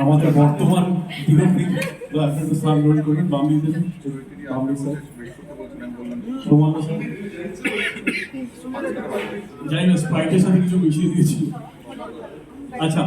আমাদের বর্তমান স্যার সোমান স্যার যাই না স্প্রাইটের সাথে কিছু মিশিয়ে দিয়েছি। আচ্ছা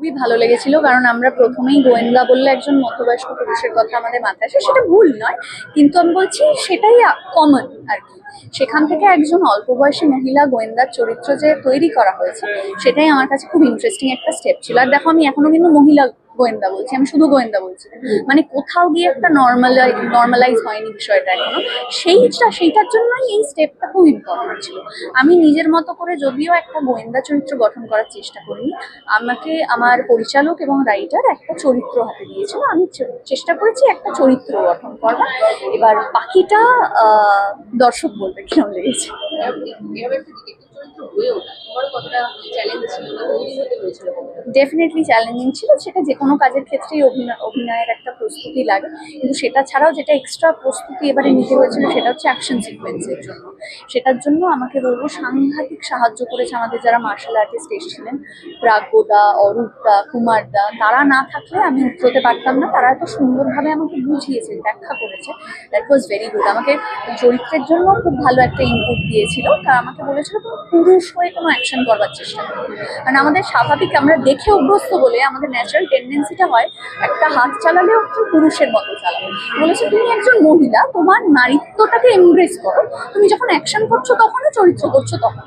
খুবই ভালো লেগেছিল, কারণ আমরা প্রথমেই গোয়েন্দা বললে একজন মধ্যবয়স্ক পুরুষের কথা আমাদের মাথায় আসে, সেটা ভুল নয়, কিন্তু আমি বলছি সেটাই কমন আর কি। সেখান থেকে একজন অল্প বয়সী মহিলা গোয়েন্দার চরিত্র যে তৈরি করা হয়েছে, সেটাই আমার কাছে খুব ইন্টারেস্টিং একটা স্টেপ ছিল। আর দেখো, আমি এখনও কিন্তু মহিলা গোয়েন্দা বলছি, আমি শুধু গোয়েন্দা বলছি। মানে কোথাও গিয়ে একটা নর্মাল নর্মালাইজ হয়নি বিষয়টা এখনও। সেইটা, সেইটার জন্যই এই স্টেপটা খুব ইম্পর্টেন্ট ছিল। আমি নিজের মতো করে যদিও একটা গোয়েন্দা চরিত্র গঠন করার চেষ্টা করিনি, আমাকে আমার পরিচালক এবং রাইটার একটা চরিত্র হাতে দিয়েছিল। আমি চেষ্টা করেছি একটা চরিত্র গঠন করবার এবার বাকিটা দর্শক বলবে কিরম লেগেছে। ডেফিনেটলি চ্যালেঞ্জিং ছিল সেটা যে কোনো কাজের ক্ষেত্রেই অভিনয়, অভিনয়ের একটা প্রস্তুতি লাগে। কিন্তু সেটা ছাড়াও যেটা এক্সট্রা প্রস্তুতি এবারে নিতে হয়েছিল, সেটা হচ্ছে অ্যাকশন সিকোয়েন্সের জন্য। সেটার জন্য আমাকে বলব, সাংঘাতিক সাহায্য করেছে আমাদের যারা মার্শাল আর্টিস্ট এসেছিলেন। প্রাগ্যদা অরূপদা, কুমারদা, তারা না থাকলে আমি উঠতে পারতাম না। তারা এত সুন্দরভাবে আমাকে বুঝিয়েছে, ব্যাখ্যা করেছে। দ্যাট ওয়াজ ভেরি গুড আমাকে চরিত্রের জন্য খুব ভালো একটা ইনপুট দিয়েছিল। তারা আমাকে বলেছিল, তুমি পুরুষ হয়ে কোনো অ্যাকশন করবার চেষ্টা করি। কারণ আমাদের স্বাভাবিক আমরা দেখে অভ্যস্ত বলে আমাদের ন্যাচারাল টেন্ডেন্সিটা হয় একটা হাত চালালেও একটু পুরুষের মতো চালাবে বলেছে, তুমি একজন মহিলা, তোমার নারীত্বটাকে এমব্রেস করো। তুমি যখন অ্যাকশন করছ তখনও, চরিত্র করছ তখন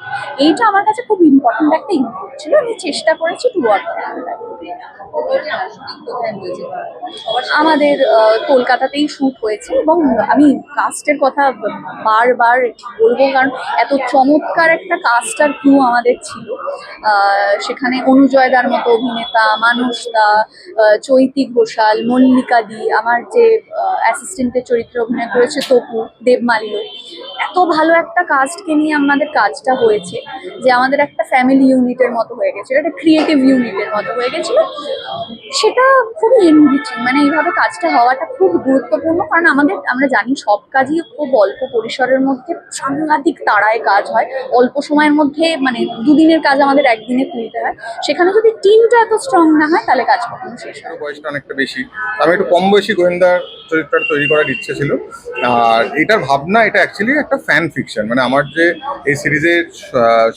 এইটা আমার কাছে খুব ইম্পর্টেন্ট একটা ইনপুট ছিল। আমি চেষ্টা করেছি টু ওয়ার্ক আমাদের কলকাতাতেই শ্যুট হয়েছে এবং আমি কাস্টের কথা বারবার বলব, কারণ এত চমৎকার একটা কাস্ট আর ক্রু আমাদের ছিল। সেখানে অনুজয়দার মতো অভিনেতা, মানুষ দা চৈতি ঘোষাল, মল্লিকা দি, আমার যে অ্যাসিস্ট্যান্টের চরিত্রে অভিনয় করেছে তপু দেবমাল্য এত ভালো একটা কাস্টকে নিয়ে আমাদের কাজটা হয়েছে যে আমাদের একটা ফ্যামিলি ইউনিটের মতো হয়ে গেছে। একটা ক্রিয়েটিভ ইউনিটের মতো হয়ে গেছিল সেটা খুবই এনরিচিং মানে এইভাবে কাজটা হওয়াটা খুব গুরুত্বপূর্ণ, কারণ আমাদের, আমরা জানি সব কাজই খুব অল্প পরিসরের মধ্যে সাংঘাতিক তাড়ায় কাজ হয়। অল্প সময়ের মধ্যে মানে দুদিনের কাজ আমাদের একদিনে তুলতে হয়। সেখানে যদি টিমটা এত স্ট্রং না হয়, তাহলে কাজ কখনো শেষ বয়সটা অনেকটা বেশি। আমি একটু কম বয়সী গোয়েন্দার চরিত্রটা তৈরি করার ইচ্ছে ছিল। আর এটার ভাবনা, এটা অ্যাকচুয়ালি একটা ফ্যান ফিকশন মানে আমার যে এই সিরিজের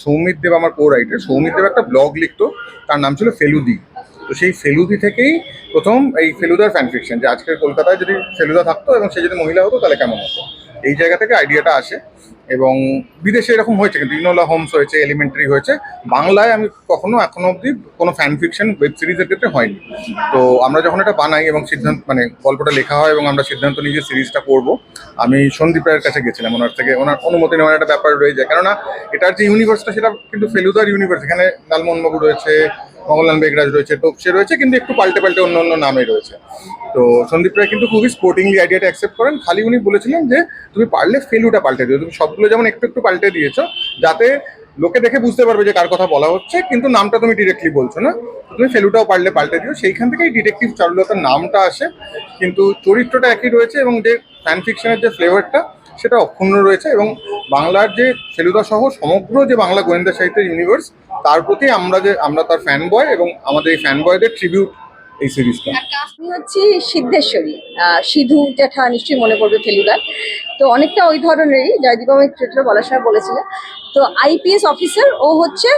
সৌমিত দেব আমার কো রাইটার সৌমিত দেব একটা ব্লগ লিখতো। তার নাম ছিল ফেলুদি। তো সেই ফেলুদি থেকেই প্রথম এই ফেলুদার ফ্যান ফিকশন যে আজকের কলকাতায় যদি ফেলুদা থাকতো এবং সে যদি মহিলা হতো, তাহলে কেমন হতো? এই জায়গা থেকে আইডিয়াটা আসে এবং বিদেশে এরকম হয়েছে কিন্তু ইনোলা হোমস হয়েছে এলিমেন্টারি হয়েছে। বাংলায় আমি কখনো এখনও অবধি কোনো ফ্যান ফিকশন ওয়েব সিরিজের ক্ষেত্রে হয়নি। তো আমরা যখন এটা বানাই এবং সিদ্ধান্ত মানে গল্পটা লেখা হয় এবং আমরা সিদ্ধান্ত নিয়ে যে সিরিজটা করব, আমি সন্দীপ রায়ের কাছে গেছিলাম। ওনার থেকে, ওনার অনুমতি নেওয়ার একটা ব্যাপার রয়ে যায় কেননা, এটার যে ইউনিভার্সটা সেটা কিন্তু ফেলুদার ইউনিভার্স এখানে লালমোহনবাবু রয়েছে মঙ্গলান বেগরাজ রয়েছে টোপসে রয়েছে, কিন্তু একটু পাল্টে পাল্টে অন্য অন্য নামে রয়েছে। তো সন্দীপ রায় কিন্তু খুবই স্পোর্টিংলি আইডিয়াটা অ্যাকসেপ্ট করেন। খালি উনি বলেছিলেন যে, তুমি পারলে ফেলুটা পাল্টে দিও। তুমি সবগুলো যেমন একটু একটু পাল্টে দিয়েছ, যাতে লোকে দেখে বুঝতে পারবে যে কার কথা বলা হচ্ছে, কিন্তু নামটা তুমি ডিরেক্টলি বলছো না। তুমি ফেলুটাও পারলে পাল্টে দিও। সেইখান থেকেই ডিটেকটিভ চারুলতার নামটা আসে। কিন্তু চরিত্রটা একই রয়েছে এবং যে ফ্যান ফিকশনের যে ফ্লেভারটা সেটা অক্ষুণ্ণ রয়েছে এবং বাংলার যে ফেলুদা সহ সমগ্র যে বাংলা গোয়েন্দা সাহিত্যের ইউনিভার্স তার প্রতি আমরা যে আমরা তার ফ্যান বয় এবং আমাদের এই ফ্যান বয়দের ট্রিবিউট এই সিরিজটা আমি হচ্ছি সিদ্ধেশ্বরী। সিধু জ্যাঠা নিশ্চয়ই মনে পড়বে ফেলুদার। তো অনেকটা ওই ধরনেরই জয়দীপ আমার চরিত্র বলার সময় বলেছিল। তো আইপিএস অফিসার ও হচ্ছে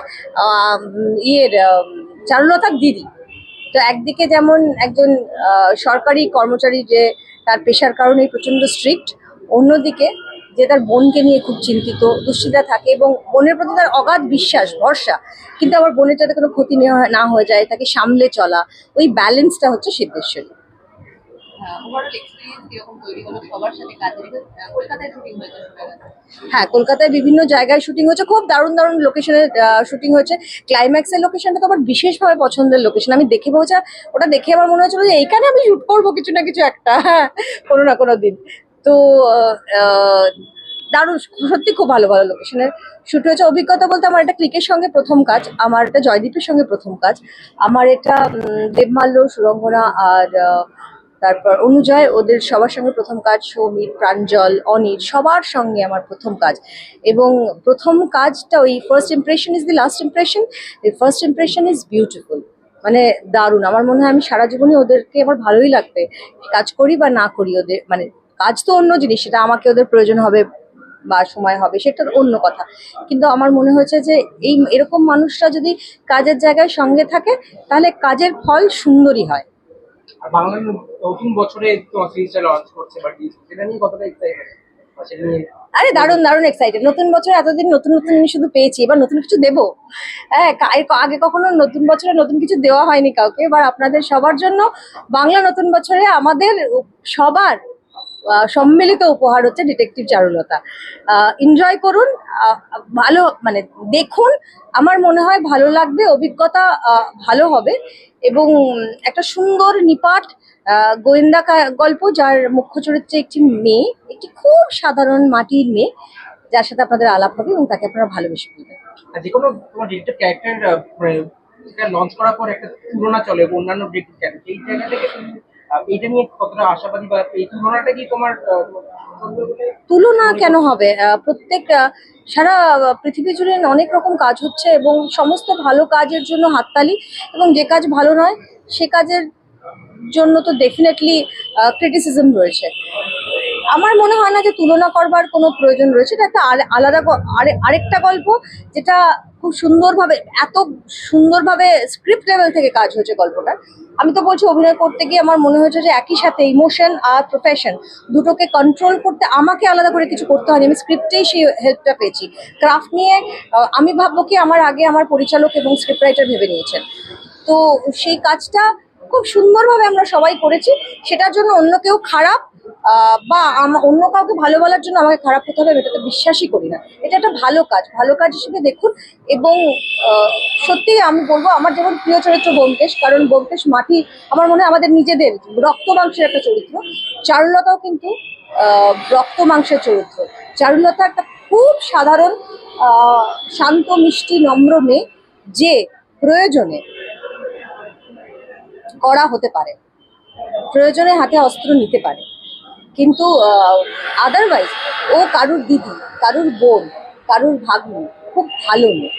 ইয়ের আম, চারুলতার দিদি। তো একদিকে যেমন একজন সরকারি কর্মচারী যে তার পেশার কারণেই প্রচণ্ড স্ট্রিক্ট অন্যদিকে যে তার বোনকে নিয়ে খুব চিন্তিত দুশ্চিন্তা থাকে এবং বোনের প্রতি তার অগাধ বিশ্বাস ভরসা। কিন্তু আবার বোনের যাতে কোনো ক্ষতি নেওয়া- না হয়ে যায় তাকে সামলে চলা ওই ব্যালেন্সটা হচ্ছে সিদ্ধেশ্বরী। হয়েছে হ্যাঁ কলকাতায় বিভিন্ন জায়গায় শুটিং হয়েছে খুব দারুণ দারুণ লোকেশনে শুটিং হয়েছে। ক্লাইম্যাক্সের লোকেশনটা তো আমার বিশেষভাবে পছন্দের লোকেশন আমি দেখে বলছি ওটা দেখে আমার মনে হচ্ছিল যে এইখানে আমি শুট করব কিছু না কিছু একটা হ্যাঁ কোনো না কোনো দিন। তো দারুণ, সত্যি খুব ভালো ভালো লোকেশনের শুট হয়েছে। অভিজ্ঞতা বলতে আমার এটা ক্লিকের সঙ্গে প্রথম কাজ, আমার এটা জয়দীপের সঙ্গে প্রথম কাজ। আমার এটা দেবমাল্য, সুরঙ্গনা আর তারপর অনুজয়, ওদের সবার সঙ্গে প্রথম কাজ, সৌমিত, প্রাঞ্জল অনির সবার সঙ্গে আমার প্রথম কাজ। এবং প্রথম কাজটা ওই first impression is the last impression first impression is beautiful মানে দারুণ। আমার মনে হয় আমি সারা জীবনে ওদেরকে আমার ভালোই লাগবে। কাজ করি বা না করি ওদের মানে কাজ তো অন্য জিনিস সেটা আমাকে ওদের প্রয়োজন হবে বা সময় হবে সেটা অন্য কথা। কিন্তু আমার মনে হয়েছে যে এই এরকম মানুষরা যদি কাজের জায়গায় সঙ্গে থাকে তাহলে কাজের ফল সুন্দরই হয়। বাংলার নতুন বছরে তোমার সিরিজটা লঞ্চ করছে বা সেটা নিয়ে কতটা এক্সাইটেড আরে দারুণ দারুণ এক্সাইটেড নতুন বছর এতদিন নতুন নতুন জিনিস শুধু পেয়েছি এবার নতুন কিছু দেবো। হ্যাঁ আগে কখনো নতুন বছরে নতুন কিছু দেওয়া হয়নি কাউকে এবার আপনাদের সবার জন্য বাংলা নতুন বছরে আমাদের সবার সম্মিলিত উপহার হচ্ছে ডিটেকটিভ চারুলতা। এনজয় করুন ভালো মানে দেখুন, আমার মনে হয় ভালো লাগবে, অভিজ্ঞতা ভালো হবে। এবং একটা সুন্দর, নিপাট গোয়েন্দা গল্প, যার মুখ্য চরিত্রে একটি মেয়ে, একটি খুব সাধারণ মাটির মেয়ে, যার সাথে আপনাদের আলাপ হবে এবং তাকে আপনারা ভালোবেসে ফেলবেন। ক্যারেক্টার মানে লঞ্চ করার পর একটা তুলনা চলে অন্যান্য আহ, নিয়ে কতটা আশাবাদী বা এই তুলনাটা কি তোমার তুলনা কেন হবে? প্রত্যেক সারা পৃথিবী জুড়ে অনেক রকম কাজ হচ্ছে এবং সমস্ত ভালো কাজের জন্য হাততালি এবং যে কাজ ভালো নয় সে কাজের জন্য তো ডেফিনেটলি ক্রিটিসিজম রয়েছে। আমার মনে হয় না যে তুলনা করবার কোনো প্রয়োজন রয়েছে। এটা একটা আলে- আলাদা আরে- আরেকটা গল্প যেটা খুব সুন্দরভাবে, এত সুন্দরভাবে স্ক্রিপ্ট লেভেল থেকে কাজ হয়েছে গল্পটা আমি তো বলছি অভিনয় করতে গিয়ে আমার মনে হয়েছে যে একই সাথে ইমোশন আর প্রফেশন দুটোকে কন্ট্রোল করতে আমাকে আলাদা করে কিছু করতে হয়নি। আমি স্ক্রিপ্টেই সেই হেল্পটা পেয়েছি। ক্রাফট নিয়ে আমি ভাববো কি আমার আগে আমার পরিচালক এবং স্ক্রিপ্ট রাইটার ভেবে নিয়েছেন। তো সেই কাজটা খুব সুন্দরভাবে আমরা সবাই করেছি। সেটার জন্য অন্য কেউ খারাপ বা অন্য কাউকে ভালো বলার জন্য আমাকে খারাপ হতে হবে এটা তো বিশ্বাসই করি না। এটা একটা ভালো কাজ ভালো কাজ হিসেবে দেখুন এবং সত্যি আমি বলব আমার যেমন প্রিয় চরিত্র ব্যোমকেশ, কারণ ব্যোমকেশ মাটি আমার মনে হয় আমাদের নিজেদের রক্ত মাংসের একটা চরিত্র। চারুলতাও কিন্তু রক্ত মাংসের চরিত্র। চারুলতা একটা খুব সাধারণ শান্ত, মিষ্টি, নম্র মেয়ে যে প্রয়োজনে করা হতে পারে। প্রয়োজনে হাতে অস্ত্র নিতে পারে। কিন্তু আদারওয়াইজ ও কারুর দিদি কারুর বোন কারুর ভাগ্নি খুব ভালো মেয়ে।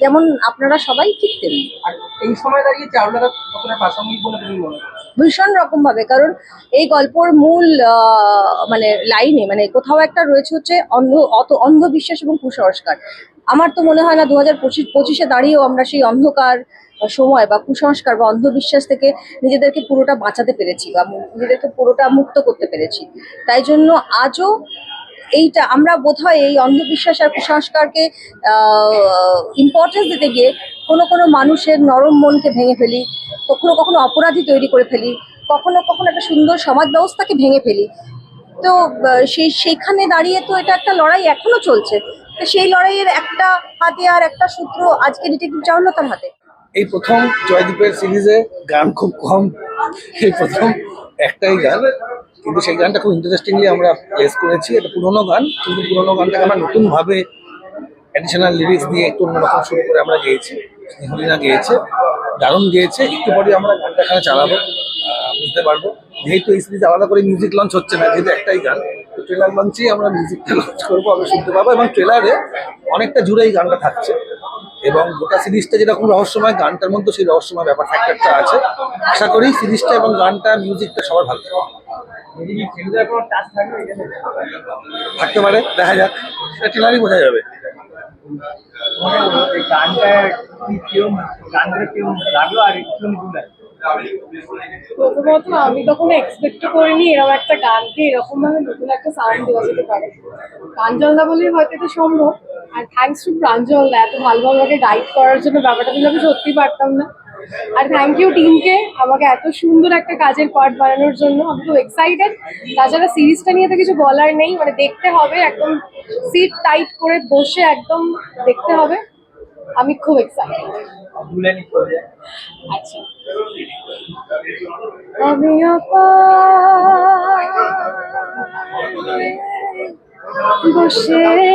যেমন আপনারা সবাই ঠিক তেমনি। আর এই সময় দাঁড়িয়ে চারুলতা কতটা প্রাসঙ্গিক বলে তুমি মনে ভীষণ রকম ভাবে কারণ এই গল্পর মূল আহ, মানে লাইনে মানে কোথাও একটা রয়েছে হচ্ছে অন্ধ অত অন্ধবিশ্বাস এবং কুসংস্কার। আমার তো মনে হয় না দু হাজার পঁচিশ দাঁড়িয়েও আমরা সেই অন্ধকার সময় বা কুসংস্কার বা অন্ধবিশ্বাস থেকে নিজেদেরকে পুরোটা বাঁচাতে পেরেছি বা নিজেদেরকে পুরোটা মুক্ত করতে পেরেছি। তাই জন্য আজও এইটা আমরা বোধহয় এই অন্ধবিশ্বাস আর কুসংস্কারকে ইম্পর্টেন্স দিতে গিয়ে কোনো কোনো মানুষের নরম মনকে ভেঙে ফেলি, কখনো কখনো অপরাধী তৈরি করে ফেলি, কখনো কখনো একটা সুন্দর সমাজ ব্যবস্থাকে ভেঙে ফেলি। তো সেই সেইখানে দাঁড়িয়ে তো এটা একটা লড়াই এখনও চলছে। সেই লড়াইয়ের একটা হাতে আর একটা সূত্র আজকে ডিটেকটিভ চারুলতার হাতে। এই প্রথম জয়দীপের সিরিজে গান খুব কম। এই প্রথম একটাই গান। কিন্তু সেই গানটা খুব ইন্টারেস্টিংলি আমরা প্লেস করেছি। এটা পুরোনো গান, কিন্তু পুরোনো গানটাকে আমরা নতুনভাবে অ্যাডিশনাল লিরিক্স দিয়ে একটু অন্যরকম শুরু করে আমরা গেয়েছি। স্নেহলিনা গেয়েছে, দারুণ গেয়েছে। একটু পরে আমরা গানটা এখানে চালাবো। বুঝতে পারব। যেহেতু এই সিরিজ আলাদা করে মিউজিক লঞ্চ হচ্ছে না, যেহেতু একটাই গান ট্রেলার লঞ্চেই আমরা মিউজিকটা লঞ্চ করব আমরা শুনতে পাবো এবং ট্রেলারে অনেকটা জুড়ে এই গানটা থাকছে। এবং গোটা সিরিজটা যেরকম রহস্যময়, গানটার মধ্যে সেই রহস্যময় ব্যাপার ফ্যাক্টরটা আছে। আশা করি সিরিজটা এবং গানটা মিউজিকটা সবার ভালো। থাকতে পারে, দেখা যাক। সেটা ট্রেলারই বোঝা যাবে। গানটা গানটা লাগল আর প্রথমত আমি কখনো এক্সপেক্ট করিনি এরকম একটা গানকে এরকম ভাবে নতুন একটা সাউন্ড দেওয়া যেতে পারে। প্রাঞ্জলদা বলেই হয়তো এটা সম্ভব। আর থ্যাঙ্কস টু প্রাঞ্জলদা, এত ভালোভাবে আমাকে গাইড করার জন্য ব্যাপারটা কিন্তু আমি সত্যি পারতাম না। আর থ্যাংক ইউ টিমকে আমাকে এত সুন্দর একটা কাজের পার্ট বানানোর জন্য। আমি খুব এক্সাইটেড তাছাড়া সিরিজটা নিয়ে তো কিছু বলার নেই। মানে দেখতে হবে, একদম সিট টাইট করে বসে একদম দেখতে হবে। আমি খুব এক্সাইটেড আচ্ছা। আমি বসে আমি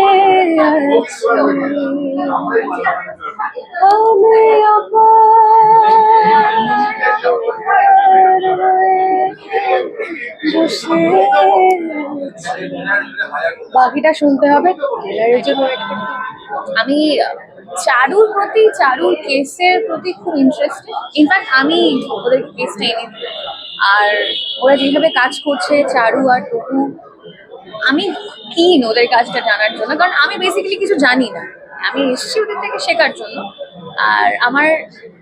বাকিটা শুনতে হবে জন্য হবে। আমি চারুর প্রতি, চারুর কেসের প্রতি খুব ইন্টারেস্টেড ইনফ্যাক্ট আমি ওদের কেসটা এনে। আর ওরা যেভাবে কাজ করছে, চারু আর টুকু আমি কিন ওদের কাজটা জানার জন্য। কারণ আমি বেসিক্যালি কিছু জানি না। আমি এসেছি ওদের থেকে শেখার জন্য। আর আমার,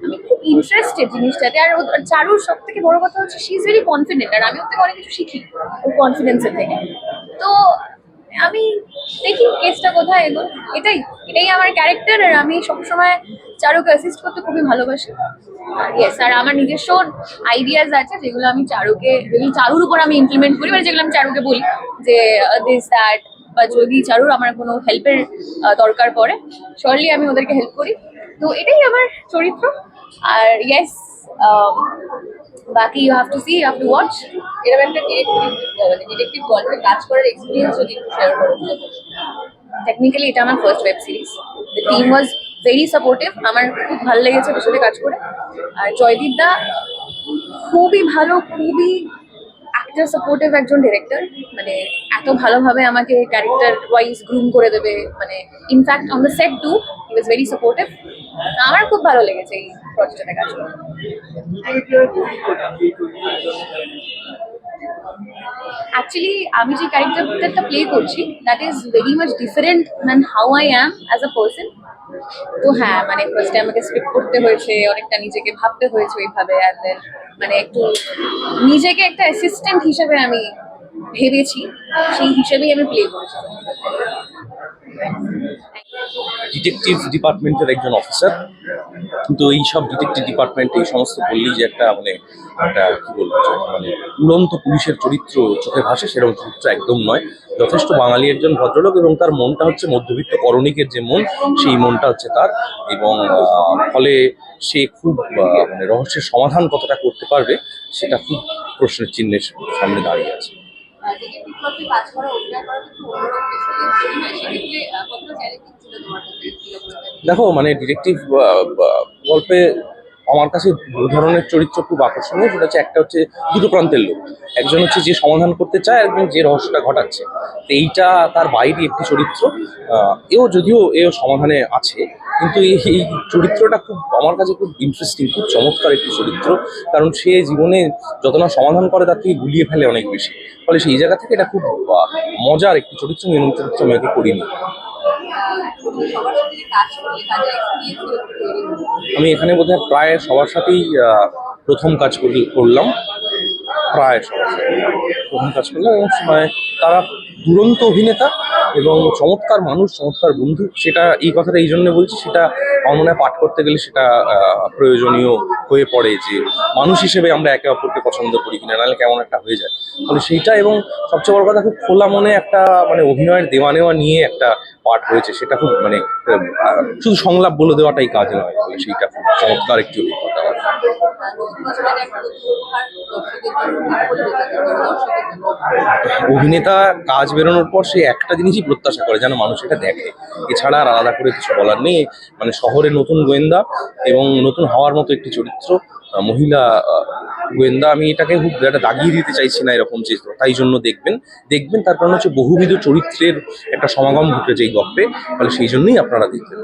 আমি খুব ইন্টারেস্টেড জিনিসটাতে। আর চারুর সব থেকে বড় কথা হচ্ছে শি ইজ ভেরি কনফিডেন্ট আর আমি ওর থেকে অনেক কিছু শিখি, ওর কনফিডেন্সের থেকে। তো আমি দেখি কেসটা কোথায় এগোয় এটাই এটাই আমার ক্যারেক্টার আর আমি সবসময় চারুকে অ্যাসিস্ট করতে খুবই ভালোবাসি। আর ইয়েস আর আমার নিজস্ব আইডিয়াস আছে যেগুলো আমি চারুকে, যেগুলো চারুর উপর আমি ইমপ্লিমেন্ট করি মানে যেগুলো আমি চারুকে বলি যে দিস দ্যাট বা যদি চারুর আমার কোনো হেল্পের দরকার পড়ে শিওরলি আমি ওদেরকে হেল্প করি। তো এটাই আমার চরিত্র। আর ইয়েস বাকি you have to see you have to watch এরকম একটা ডিটেকটিভ মানে ডিটেকটিভ গল্পে কাজ করার এক্সপিরিয়েন্স যদি শেয়ার করো টেকনিক্যালি এটা আমার first web series the team was very supportive আমার খুব ভালো লেগেছে ওর সাথে কাজ করে। আর জয়দীপ দা খুবই ভালো, খুবই অ্যাক্টার সাপোর্টিভ একজন ডিরেক্টর মানে এত ভালোভাবে আমাকে ক্যারেক্টার ওয়াইজ গ্রুম করে দেবে মানে in fact on the set too he was very supportive আমার খুব ভালো লেগেছে এই প্রজেক্টের কাজ করে। অ্যাকচুয়ালি আমি যে ক্যারেক্টারটা প্লে করছি that is very much different man how I am as a person তো হ্যাঁ মানে ফার্স্ট ফার্স্টে আমাকে স্ক্রিপ্ট করতে হয়েছে, অনেকটা নিজেকে ভাবতে হয়েছে ওইভাবে মানে একটু নিজেকে একটা অ্যাসিস্ট্যান্ট হিসেবে আমি ভেবেছি, সেই হিসেবেই আমি প্লে করেছি। ডিটেকটিভ ডিপার্টমেন্টের একজন অফিসার কিন্তু এই সব ডিটেকটিভ ডিপার্টমেন্ট এই সমস্ত বললেই যে একটা মানে একটা কি বলব মানে উড়ন্ত পুলিশের চরিত্র চোখে ভাসে সেরকম চরিত্র একদম নয়। যথেষ্ট বাঙালি একজন ভদ্রলোক এবং তার মনটা হচ্ছে মধ্যবিত্ত করণিকের যে মন, সেই মনটা হচ্ছে তার এবং ফলে সে খুব মানে রহস্যের সমাধান কতটা করতে পারবে, সেটা খুব প্রশ্নের চিহ্নের সামনে দাঁড়িয়ে আছে। দেখো মানে ডিটেকটিভ গল্পে আমার কাছে দু ধরনের চরিত্র খুব আকর্ষণীয়, সেটা হচ্ছে একটা হচ্ছে দুটো প্রান্তের লোক। একজন হচ্ছে যে সমাধান করতে চায় একজন যে রহস্যটা ঘটাচ্ছে। তো এইটা তার বাইরে একটি চরিত্র। এও যদিও এও সমাধানে আছে, কিন্তু এই চরিত্রটা খুব, আমার কাছে খুব ইন্টারেস্টিং খুব চমৎকার একটি চরিত্র। কারণ সে জীবনে যত না সমাধান করে, তার থেকে গুলিয়ে ফেলে অনেক বেশি। ফলে সেই জায়গা থেকে এটা খুব মজার একটি চরিত্র এরকম চরিত্র আমি করিনি। আমি এখানে বোধহয় প্রায় সবার সাথেই প্রথম কাজ করি- করলাম। প্রায় সবার সাথে প্রথম কাজ করলাম এবং তারা দুরন্ত অভিনেতা এবং চমৎকার মানুষ, চমৎকার বন্ধু। সেটা এই কথাটা এই জন্য বলছি, সেটা আমার মনে হয় পাঠ করতে গেলে সেটা প্রয়োজনীয় হয়ে পড়ে যে মানুষ হিসেবে আমরা একে অপরকে পছন্দ করি কিনা, নাহলে কেমন একটা হয়ে যায়। ফলে সেইটা এবং সবচেয়ে বড় কথা, খুব খোলা মনে একটা মানে অভিনয়ের দেওয়া নেওয়া নিয়ে একটা পাঠ হয়েছে, সেটা খুব মানে শুধু সংলাপ বলে দেওয়াটাই কাজ নয় ফলে সেইটা খুব চমৎকার একটি অভিজ্ঞতা। অভিনেতা কাজ বেরোনোর পর সে একটা জিনিসই প্রত্যাশা করে, যেন মানুষ এটা দেখে। এছাড়া আর আলাদা করে কিছু বলার নেই মানে শহরে নতুন গোয়েন্দা এবং নতুন হওয়ার মতো একটি চরিত্র মহিলা গোয়েন্দা, আমি এটাকে খুব একটা দাগিয়ে দিতে চাইছি না এরকম যে তাই জন্য দেখবেন। দেখবেন তার কারণ হচ্ছে বহুবিধ চরিত্রের একটা সমাগম ঘটেছে এই গল্পে ফলে সেই জন্যই আপনারা দেখবেন।